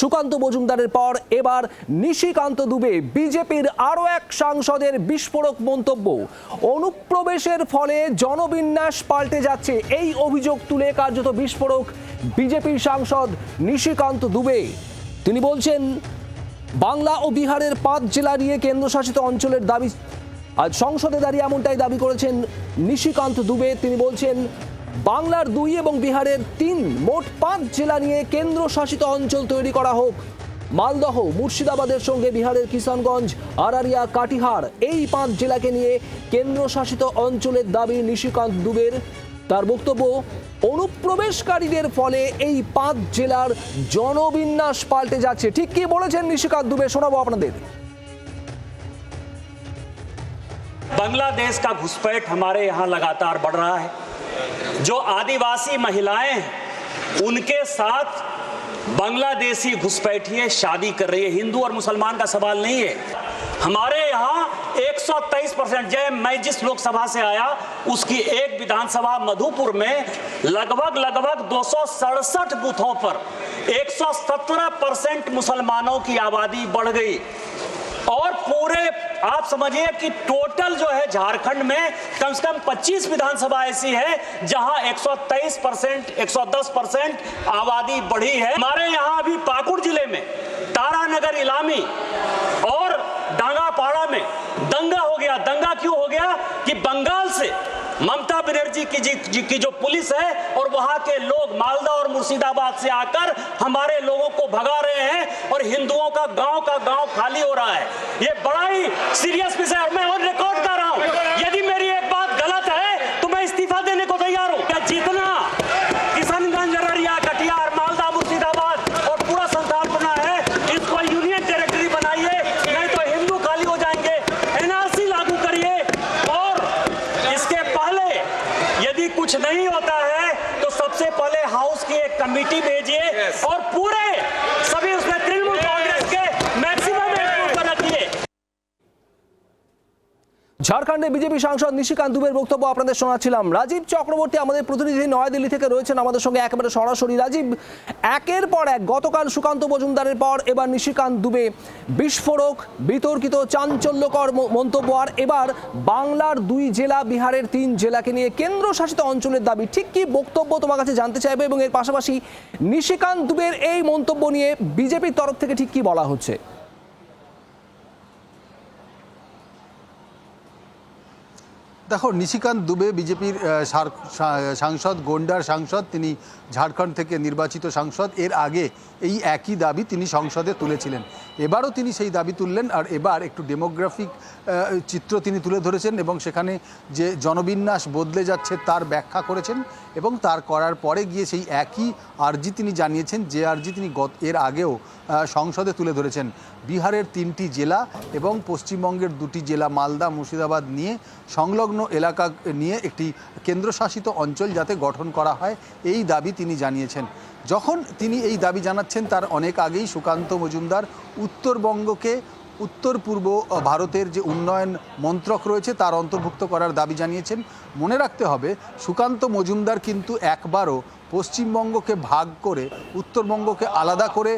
সুকান্ত মজুমদারের পর এবার নিশিকান্ত দুবে বিজেপির আরও এক সাংসদের বিস্ফোরক মন্তব্য। অনুপ্রবেশের ফলে জনবিন্যাস পাল্টে যাচ্ছে। এই অভিযোগ তুলে কার্যত বিস্ফোরক বিজেপির সাংসদ নিশিকান্ত দুবে। তিনি বলছেন, বাংলা ও বিহারের পাঁচ জেলা নিয়ে কেন্দ্রশাসিত অঞ্চলের দাবি, আজ সংসদে দাঁড়িয়ে এমনটাই দাবি করেছেন নিশিকান্ত দুবে। তিনি বলছেন বাংলার দুই এবং বিহারের তিন মোট পাঁচ জেলা নিয়ে কেন্দ্রশাসিত অঞ্চল তৈরি করা হোক মালদহ মুর্শিদাবাদের সঙ্গে বিহারের কিষানগঞ্জ আরারিয়া কাটিহার এই পাঁচ জেলাকে নিয়ে কেন্দ্রশাসিত অঞ্চলের দাবি নিশিকান্ত দুবের তার বক্তব্য অনুপ্রবেশকারীদের ফলে এই পাঁচ জেলার জনবিন্যাস পাল্টে যাচ্ছে ঠিক কি বলেছেন নিশিকান্ত দুবে শোনাবো আপনাদের बांग्लादेश का घुसपैठ हमारे यहाँ लगातार बढ़ रहा है जो आदिवासी महिलाएँ, उनके साथ बांग्लादेशी घुसपैठिए शादी कर रही है। हिंदू और मुसलमान का सवाल नहीं है। हमारे यहाँ 123 परसेंट, जय मैं जिस लोकसभा से आया, उसकी एक विधानसभा मधुपुर में लगभग लगभग दो सौ सड़सठ बूथों पर 117 परसेंट मुसलमानों की आबादी बढ़ गई। और पूरे आप समझिए कि टोटल जो है झारखंड में कम से कम 25 विधानसभा ऐसी है, जहाँ 123 परसेंट 110 परसेंट आबादी बढ़ी है। हमारे यहाँ अभी पाकुड़ ज़िले में, तारानगर इलामी और डांगापाड़ा में दंगा हो गया। दंगा क्यों हो गया कि बंगाल से ममता बनर्जी की जी, जी की जो पुलिस है और वहाँ के लोग मालदा और मुर्शिदाबाद से आकर हमारे लोगों को भगा रहे हैं और हिंदुओं का गाँव का गाँव खाली हो रहा है। ये बड़ा ही सीरियस विषय और मैं और रिकॉर्ड कर रहा हूँ। यदि मेरी एक बात गलत है तो मैं इस्तीफा देने को तैयार हूँ क्या जितना किशनगंज अररिया कटिहार मालदा मुर्शिदाबाद और पूरा संस्थान बना है इसको यूनियन टेरिटरी बनाइए नहीं तो हिंदू खाली हो जाएँगे एनआरसी लागू करिए और इसके पहले यदि कुछ है तो सबसे पहले हाउस की एक कमेटी भेजिए और पूरे सभी ঝাড়খণ্ডে বিজেপি সাংসদ নিশিকান্ত দুবের বক্তব্য আপনাদের শোনাচ্ছিলাম। রাজীব চক্রবর্তী আমাদের প্রতিনিধি নয়াদিল্লি থেকে রয়েছেন। আমাদের সঙ্গে একেবারে সরাসরি রাজীব, একের পর এক গতকাল সুকান্ত মজুমদারের পর এবার নিশিকান্ত দুবে বিস্ফোরক, বিতর্কিত, চাঞ্চল্যকর মন্তব্য। আর এবার বাংলার দুই জেলা, বিহারের তিন জেলাকে নিয়ে কেন্দ্রশাসিত অঞ্চলের দাবি। ঠিক কি বক্তব্য তোমার কাছে জানতে চাইবে এবং এর পাশাপাশি নিশিকান্ত দুবের এই মন্তব্য নিয়ে বিজেপির তরফ থেকে ঠিক কি বলা হচ্ছে? দেখো, নিশিকান্ত দুবে বিজেপির সাংসদ, গোন্ডার সাংসদ, তিনি ঝাড়খণ্ড থেকে নির্বাচিত সাংসদ। এর আগে এই একই দাবি তিনি সংসদে তুলেছিলেন। এবারও তিনি সেই দাবি তুললেন, আর এবার একটু ডেমোগ্রাফিক চিত্র তিনি তুলে ধরেছেন এবং সেখানে যে জনবিন্যাস বদলে যাচ্ছে তার ব্যাখ্যা করেছেন এবং তার করার পরে গিয়ে সেই একই আর্জি তিনি জানিয়েছেন, যে আর্জি তিনি গত, এর আগেও সংসদে তুলে ধরেছেন। বিহারের তিনটি জেলা এবং পশ্চিমবঙ্গের দুটি জেলা, মালদা, মুর্শিদাবাদ নিয়ে সংলগ্ন এলাকা নিয়ে একটি কেন্দ্রশাসিত অঞ্চল যাতে গঠন করা হয়, এই দাবি তিনি জানিয়েছেন। যখন তিনি এই দাবি জানাচ্ছেন, তার অনেক আগেই সুকান্ত মজুমদার উত্তরবঙ্গকে উত্তর পূর্ব ভারতের যে উন্নয়ন মন্ত্রক রয়েছে তার অন্তর্ভুক্ত করার দাবি জানিয়েছেন। মনে রাখতে হবে, সুকান্ত মজুমদার কিন্তু একবারও পশ্চিমবঙ্গকে ভাগ করে উত্তরবঙ্গকে আলাদা করে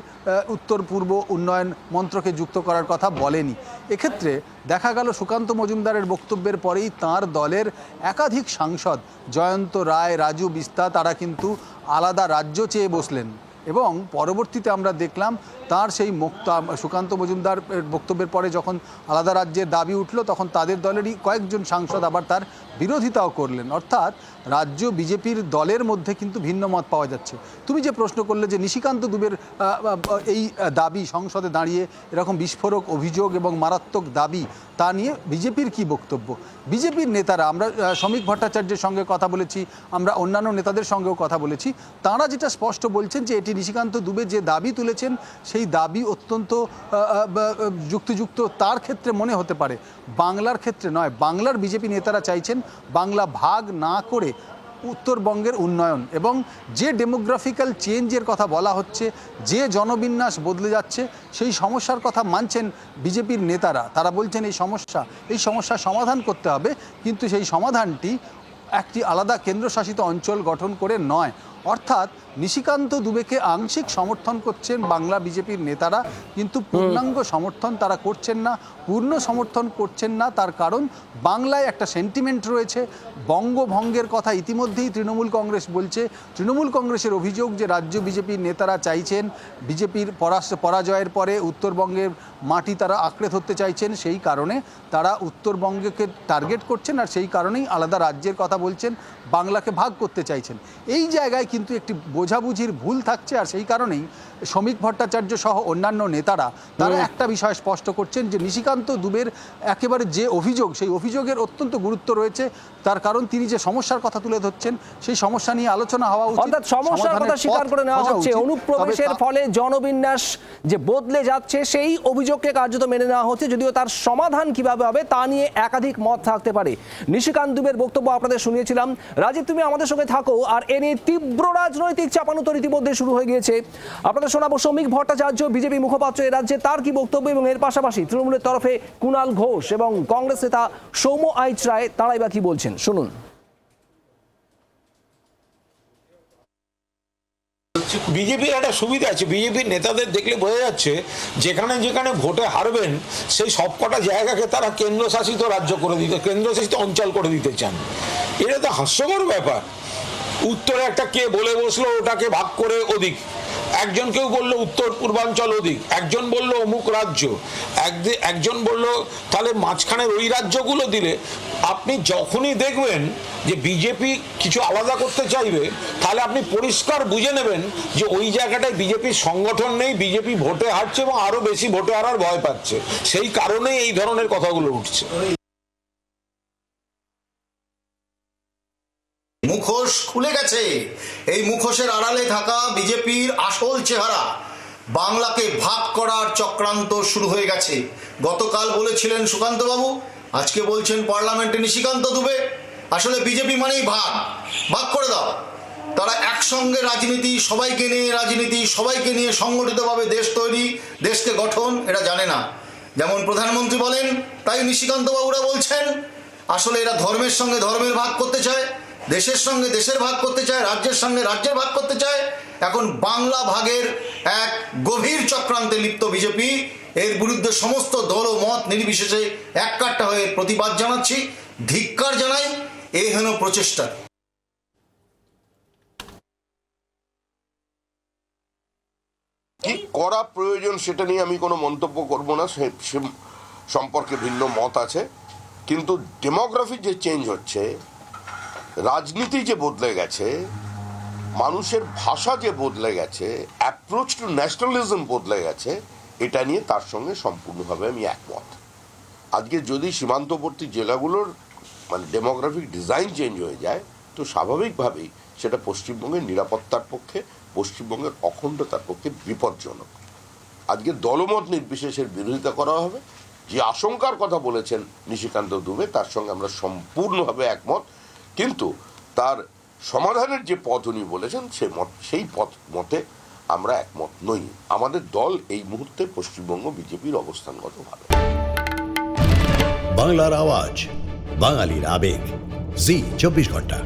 উত্তর পূর্ব উন্নয়ন মন্ত্রকে যুক্ত করার কথা বলেনি। এক্ষেত্রে দেখা গেল সুকান্ত মজুমদারের বক্তব্যের পরেই তার দলের একাধিক সাংসদ জয়ন্ত রায়, রাজু বিস্তা, তারা কিন্তু আলাদা রাজ্য চেয়ে বসলেন। এবং পরবর্তীতে আমরা দেখলাম তার সেই মুক্তা, সুকান্ত মজুমদার বক্তব্যের পরে যখন আলাদা রাজ্যের দাবি উঠল, তখন তাদের দলেরই কয়েকজন সাংসদ আবার তার বিরোধিতাও করলেন। অর্থাৎ রাজ্য বিজেপির দলের মধ্যে কিন্তু ভিন্ন মত পাওয়া যাচ্ছে। তুমি যে প্রশ্ন করলে যে নিশিকান্ত দুবের এই দাবি সংসদে দাঁড়িয়ে এরকম বিস্ফোরক অভিযোগ এবং মারাত্মক দাবি তা নিয়ে বিজেপির কি বক্তব্য? বিজেপির নেতারা, আমরা শ্রমিক ভট্টাচার্যের সঙ্গে কথা বলেছি, আমরা অন্যান্য নেতাদের সঙ্গেও কথা বলেছি, তারা যেটা স্পষ্ট বলছেন যে এটি নিশিকান্ত দুবে যে দাবি তুলেছেন, সেই দাবি অত্যন্ত যুক্তিযুক্ত তার ক্ষেত্রে মনে হতে পারে। বাংলার ক্ষেত্রে নয়, বাংলার বিজেপি নেতারা চাইছেন বাংলা ভাগ না করে উত্তরবঙ্গের উন্নয়ন এবং যে ডেমোগ্রাফিক্যাল চেঞ্জের কথা বলা হচ্ছে, যে জনবিন্যাস বদলে যাচ্ছে, সেই সমস্যার কথা মানছেন বিজেপির নেতারা। তারা বলছেন এই সমস্যা, এই সমস্যার সমাধান করতে হবে, কিন্তু সেই সমাধানটি একটি আলাদা কেন্দ্রশাসিত অঞ্চল গঠন করে নয়। অর্থাৎ নিশিকান্ত দুবেকে আংশিক সমর্থন করছেন বাংলা বিজেপির নেতারা, কিন্তু পূর্ণাঙ্গ সমর্থন তারা করছেন না, পূর্ণ সমর্থন করছেন না, তার কারণ বাংলায় একটা সেন্টিমেন্ট রয়েছে। বঙ্গভঙ্গের কথা ইতিমধ্যেই তৃণমূল কংগ্রেস বলছে। তৃণমূল কংগ্রেসের অভিযোগ যে রাজ্য বিজেপির নেতারা চাইছেন বিজেপির পরাজয়ের পরে উত্তরবঙ্গের মাটি তারা আঁকড়ে ধরতে চাইছেন, সেই কারণে তারা উত্তরবঙ্গকে টার্গেট করছেন আর সেই কারণেই আলাদা রাজ্যের কথা বলছেন, বাংলাকে ভাগ করতে চাইছেন। এই জায়গায় কিন্তু একটি বোঝাবুঝির ভুল থাকছে আর সেই কারণেই শ্রমিক ভট্টাচার্য সহ অন্যান্য নেতারা তারা একটা বিষয় স্পষ্ট করছেন যে নিশিকান্ত দুবের একেবারে যে অভিযোগ সেই অভিযোগের অত্যন্ত গুরুত্ব রয়েছে। তার কারণ তিনি যে সমস্যার কথা তুলে ধরছেন সেই সমস্যা নিয়ে আলোচনা হওয়া উচিত অর্থাৎ সমস্যার কথা স্বীকার করে নেওয়া হচ্ছে। অনুপ্রবেশের ফলে জনবিন্যাস যে বদলে যাচ্ছে সেই অভিযোগকে কার্যত মেনে নেওয়া হচ্ছে যদিও তার সমাধান কীভাবে হবে তা নিয়ে একাধিক মত থাকতে পারে। নিশিকান্ত দুবের বক্তব্য আপনাদের শুনিয়েছিলাম। রাজীব তুমি আমাদের সঙ্গে থাকো আর এ নিয়ে তীব্র রাজনৈতিক চাপানুতর ইতিমধ্যে শুরু হয়ে গিয়েছে। আপনাদের শোনাবো শ্রমিক ভট্টাচার্য, বিজেপি মুখপাত্র এ রাজ্যে তার কি বক্তব্য এবং এর পাশাপাশি তৃণমূলের তরফে কুণাল ঘোষ এবং কংগ্রেস নেতা সৌম্য আইচ রায়, তাঁরাই বা কি বলছেন? শুনুন। বিজেপির একটা সুবিধা আছে। বিজেপির নেতাদের দেখলে বোঝা যাচ্ছে, যেখানে যেখানে ভোটে হারবেন, সেই সবকটা জায়গাকে তারা কেন্দ্রশাসিত রাজ্য করে দিতে, কেন্দ্রশাসিত অঞ্চল করে দিতে চান। এটা তো হাস্যকর ব্যাপার। উত্তরে একটা কে বলে বসল, ওটাকে ভাগ করে ওদিক। একজন কেউ বলল উত্তর পূর্বাঞ্চল ওদিক, একজন বলল অমুক রাজ্য। একজন বলল, তাহলে মাঝখানের ওই রাজ্যগুলো দিলে আপনি যখনই দেখবেন যে বিজেপি কিছু আলাদা করতে চাইবে, তাহলে আপনি পরিষ্কার বুঝে নেবেন যে ওই জায়গাটায় বিজেপির সংগঠন নেই, বিজেপি ভোটে হারছে এবং আরও বেশি ভোটে হারার ভয় পাচ্ছে। সেই কারণেই এই ধরনের কথাগুলো উঠছে। খুলে গেছে। এই মুখোশের আড়ালে থাকা বিজেপির আসল চেহারা বাংলাকে ভাগ করার চক্রান্ত শুরু হয়ে গেছে। গতকাল বলেছিলেন সুকান্ত বাবু আজকে বলছেন পার্লামেন্টে নিশিকান্ত দুবে। আসলে বিজেপি মানেই ভাগ। ভাগ করে দাও। তারা একসঙ্গে রাজনীতি, সবাইকে নিয়ে রাজনীতি, সবাইকে নিয়ে সংগঠিতভাবে দেশ তৈরি, দেশকে গঠন, এটা জানে না। যেমন প্রধানমন্ত্রী বলেন, তাই নিশিকান্ত বাবুরা বলছেন, আসলে এরা ধর্মের সঙ্গে ধর্মের ভাগ করতে চায়। দেশের সঙ্গে দেশের ভাগ করতে চায়, রাজ্যের সঙ্গে রাজ্যের ভাগ করতে চায়। এখন বাংলা ভাগের এক গভীর চক্রান্তে লিপ্ত বিজেপি। এর বিরুদ্ধে সমস্ত দল ও মত নির্বিশেষে এককাট্টা হয়ে প্রতিবাদ জানাচ্ছি। ধিক্কার জানাই এই হেন প্রচেষ্টা। কি করা প্রয়োজন সেটা নিয়ে আমি কোনো মন্তব্য করব না, সে সে সম্পর্কে ভিন্ন মত আছে। কিন্তু ডেমোগ্রাফি যে চেঞ্জ হচ্ছে রাজনীতি যে বদলে গেছে, মানুষের ভাষা যে বদলে গেছে অ্যাপ্রোচ টু ন্যাশনালিজম বদলে গেছে, এটা নিয়ে তার সঙ্গে সম্পূর্ণভাবে আমি একমত। আজকে যদি সীমান্তবর্তী জেলাগুলোর মানে ডেমোগ্রাফিক ডিজাইন চেঞ্জ হয়ে যায়, তো স্বাভাবিকভাবেই সেটা পশ্চিমবঙ্গের নিরাপত্তার পক্ষে, পশ্চিমবঙ্গের অখণ্ডতার পক্ষে বিপজ্জনক। আজকে দলমত নির্বিশেষের বিরোধিতা করা হবে। যে আশঙ্কার কথা বলেছেন নিশিকান্ত দুবে, তার সঙ্গে আমরা সম্পূর্ণভাবে একমত। কিন্তু তার সমাধানের যে পথ উনি বলেছেন, সে মত, সেই পথ মতে আমরা একমত নই। আমাদের দল এই মুহূর্তে পশ্চিমবঙ্গ বিজেপির অবস্থানগত ভালো বাংলার আওয়াজ, বাঙালির আবেগ। জি, চব্বিশ ঘণ্টা।